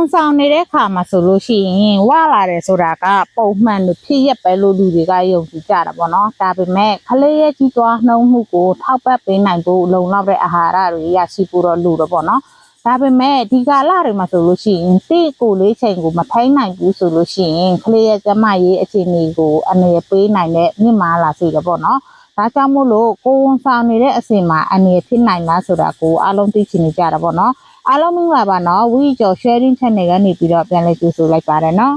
ဝန်ဆောင်နေတဲ့ခါမှာဆိုလို့ရှိရင်ဝလာတယ်ဆိုတာကပုံမှန်လို့ဖြစ်ရက်ပဲလို့လူတွေကယုံကြည်ကြတာပေါ့နော်ဒါပေမဲ့ခလေးရဲ့ကြီးသွားနှုံးမှုကိုထောက်ပံ့ပေးနိုင်ဖို့လုံလောက်တဲ့အာဟာရတွေရရှိဖို့တော့လူတော့ပေါ့နော်ဒါပေမဲ့ဒီကာလတွေမှာဆိုလို့ရှိရင်တိကိုလေးချိန်ကိုမထိုင်းနိုင်ဘူးဆိုလို့ရှိရင်ခလေးရဲ့ကျမရေးအခြေအနေကိုအနေပေးနိုင်တဲ့မြင့်မားလာစေတယ်ပေါ့နော်ဒါကြောင့်မို့လို့ကိုယ်ဝန်ဆောင်နေတဲ့အချိန်မှာအနေဖြစ်နိုင်လားဆိုတာကိုအားလုံးသိချင်နေကြတာပေါ့နော် အားလုံးမင်္ဂလာပါနော်ဝီကျော် sharing channel ကနေပြီးတော့ပြန်လည်ကြိုဆိုလိုက်ပါတယ်နော်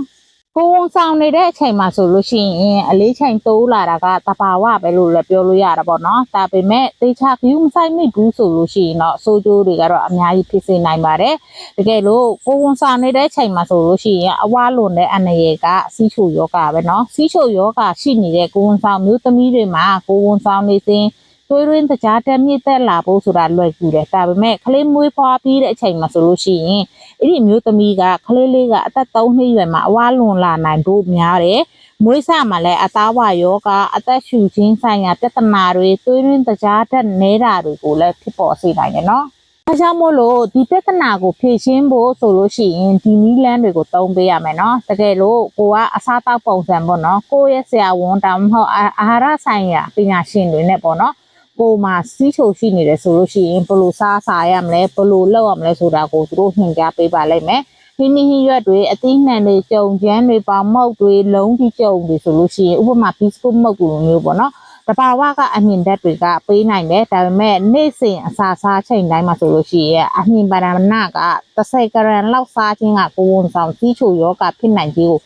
ကိုယ်ဝန်ဆောင်နေတဲ့အချိန်မှာဆိုလို့ရှိရင်အလေးချိန်တိုးလာတာကတဘာဝပဲလို့လည်းပြောလို့ရတာပေါ့နော်ဒါပေမဲ့တေချာ view မဆိုင်မိဘူးဆိုလို့ရှိရင်တော့ဆိုးကျိုးတွေကတော့အများကြီးဖြစ်စေနိုင်ပါတယ်တကယ်လို့ကိုယ်ဝန်ဆောင်နေတဲ့အချိန်မှာဆိုလို့ရှိရင်အဝါလွန်တဲ့အနေရကစီးချိုယောဂပဲနော်စီးချိုယောဂရှိနေတဲ့ကိုယ်ဝန်ဆောင်မျိုးသမီးတွေမှာကိုယ်ဝန်ဆောင်နေစဉ် သွေးရင်းတကြားတက်မြင့်တက်လာဖို့ဆိုတာလွယ်ကူတယ်ဒါပေမဲ့ကလေးမွေးဖွားပြီးတဲ့အချိန်မှာဆိုလို့ရှိရင်အဲ့ဒီမျိုးသမီးကကလေးလေးကအသက်3နှစ်ရွယ်မှာအဝါလွန်လာနိုင်ဖို့များတယ်မွေးစမှာလည်းအသားဝါယောဂအသက်ရှူခြင်းဆိုင်ရာပြဿနာတွေသွေးရင်းတကြားတက်နေတာတွေကိုလည်းဖြစ်ပေါ်စေနိုင်တယ်နော်အဲကြောင့်မို့လို့ဒီပြဿနာကိုဖြေရှင်းဖို့ဆိုလို့ရှိရင်ဒီနီးလန်းတွေကိုသုံးပေးရမယ်နော်တကယ်လို့ကိုကအစားတောက်ပုံစံပေါ့နော်ကိုယ့်ရဲ့ဆရာဝန်တောင်မဟုတ်အာအာဟာရဆိုင်ရာပညာရှင်တွေနဲ့ပေါ့နော် ကိုမှစီးချိုရှိနေတယ်ဆိုလို့ရှိရင်ဘယ်လိုစားစားရမလဲဘယ်လိုလုပ်ရမလဲဆိုတာကိုသူတို့ညွှန်ကြားပေးပါလိမ့်မယ်ဟင်းဟင်းရွက်တွေအသီးနှံတွေကြုံကျန်းတွေပေါင်မုတ်တွေလုံးကြီးကြုံတွေဆိုလို့ရှိရင်ဥပမာဘီစကုတ်မုတ်ကူလိုမျိုးပေါ့နော် တဘာဝကအမြင်ဓာတ်တွေကပေးနိုင်တယ်ဒါပေမဲ့နေ့စဉ်အစာစားချိန်တိုင်းမှာဆိုလို့ရှိရင်အမြင်ပါဒနာက30ဂရမ်လောက်စားခြင်းကကိုယ်ဝန်ဆောင်စီးချိုယောဂဖြစ်နိုင်ခြင်းကို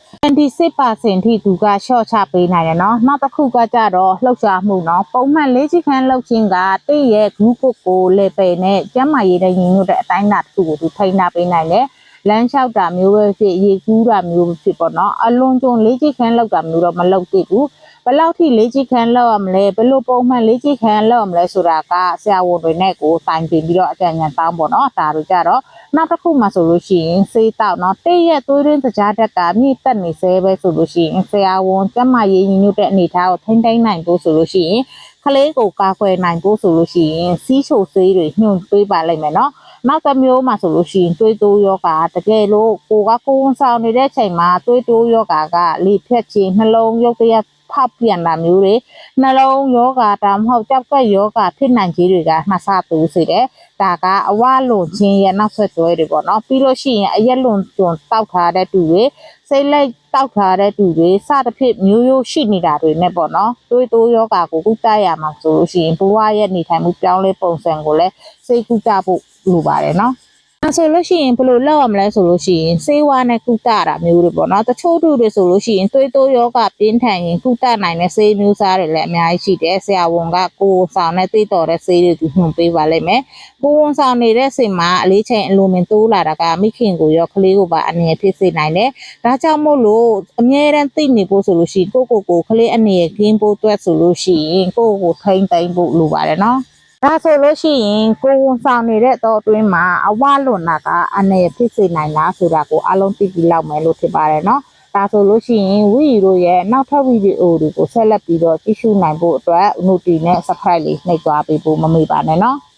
26%ထိသူကရှော့ချပေးနိုင်တယ်နော်နောက်တစ်ခုကကြတော့လှုပ်ရှားမှုနော်ပုံမှန်လေးချခန်းလှုပ်ခြင်းကတည့်ရဲ့ group ကို level နဲ့ကျန်းမာရေးတဲ့ညီညွတ်တဲ့အတိုင်းအတာတစ်ခုကိုသူထိန်းထားပေးနိုင်တယ်လမ်းလျှောက်တာမျိုးပဲဖြစ်ရေကူးတာမျိုးပဲဖြစ်ပေါ့နော်အလွန်ကျွံလေးချခန်းလောက်တာမျိုးတော့မလုပ်သေးဘူး ဘလောက်ထိလေ့ကျင့်ခန်းလောက်ရမလဲဘယ်လိုပုံမှန်လေ့ကျင့်ခန်းလောက်ရမလဲဆိုတာကဆရာဝန်တွေနဲ့ကိုတိုင်ပင်ပြီးတော့အကြံဉာဏ်တောင်းပေါ့နော်ဒါတို့ကြတော့နောက်တစ်ခုမှဆိုလို့ရှိရင်စေးတောက်နော်တဲ့ရက်သွေးရင်းသကြားတက်ကမြင့်တက်နေစေပဲဆိုလို့ရှိရင်ဆရာဝန်ကျမရေးညီညွတ်တဲ့အနေအထားကိုထိမ့်သိမ်းနိုင်ဖို့ဆိုလို့ရှိရင်ကလေးကိုကာကွယ်နိုင်ဖို့ဆိုလို့ရှိရင်စီးချိုဆေးတွေညှို့ပေးပါလိမ့်မယ်နော်နောက်တစ်မျိုးမှာဆိုလို့ရှိရင်တွေးတိုးယောဂါတကယ်လို့ကိုကကိုဝန်ဆောင်နေတဲ့အချိန်မှာတွေးတိုးယောဂါကလေဖြတ်ခြင်းနှလုံးရုပ်တရက် ဖောက်ပြန်တာမျိုးတွေနှလုံးယောဂဒါမှမဟုတ်ကြောက်ကက်ယောဂဖြစ်နိုင်ခြင်းတွေကနှစ်ဆတူစေတယ်ဒါကအဝလွန်ခြင်းရဲ့နောက်ဆက်တွဲတွေပေါ့နော်ပြီးလို့ရှိရင်အရက်လွန်ကျွန်တောက်ထားတဲ့တူတွေစိတ်လိုက်တောက်ထားတဲ့တူတွေစသဖြင့်မျိုးရိုးရှိနေတာတွေနဲ့ပေါ့နော်တွေးတိုးယောဂကိုကုသရမှာဆိုလို့ရှိရင်ဘဝရဲ့နေထိုင်မှုပြောင်းလဲပုံစံကိုလည်းစိတ်ကုသဖို့လိုပါတယ်နော် အဲဆိုလို့ရှိရင်ဘယ်လိုလုပ်ရမလဲဆိုလို့ရှိရင်စေဝါနဲ့ကုသတာမျိုးတွေပေါ့နော်တချို့တူတွေဆိုလို့ရှိရင်သွေးတိုးယောဂပြင်းထန်ရင်ကုသနိုင်တဲ့ဆေးမျိုးစားတွေလည်းအများကြီးရှိတယ်ဆရာဝန်ကကိုယ်ဆောင်နဲ့သိတော်တဲ့ဆေးတွေကိုညွှန်ပေးပါလိမ့်မယ်ကိုယ်ဝန်ဆောင်နေတဲ့စိတ်မှာအလေးချိန်အလိုမင်တိုးလာတာကမိခင်ကိုရောကလေးကိုပါအနေနဲ့ဖြစ်စေနိုင်တယ်။ဒါကြောင့်မို့လို့အမြဲတမ်းသိနေဖို့ဆိုလို့ရှိရင်ကိုယ့်ကိုယ်ကိုကလေးအနေနဲ့ကင်းဖို့အတွက်ဆိုလို့ရှိရင်ကိုယ့်ကိုယ်ထိမ့်သိမ့်ဖို့လိုပါတယ်နော်။ ဒါဆိုလို့ရှိရင်ကိုယ်ဝန်ဆောင်နေတဲ့တော့အတွင်းမှာအဝလွန်တာကအနေနဲ့ဖြစ်စေနိုင်လားဆိုတာကိုအလုံးသိပြီးလောက်မယ်လို့ဖြစ်ပါတယ်နော်။ဒါဆိုလို့ရှိရင်ဝီတို့ရဲ့နောက်ထပ်ဗီဒီယိုတွေကိုဆက်လက်ပြီးတော့ကြည့်ရှုနိုင်ဖို့အတွက် note နဲ့ subscribe လေးနှိပ်သွားပေးဖို့မမေ့ပါနဲ့နော်။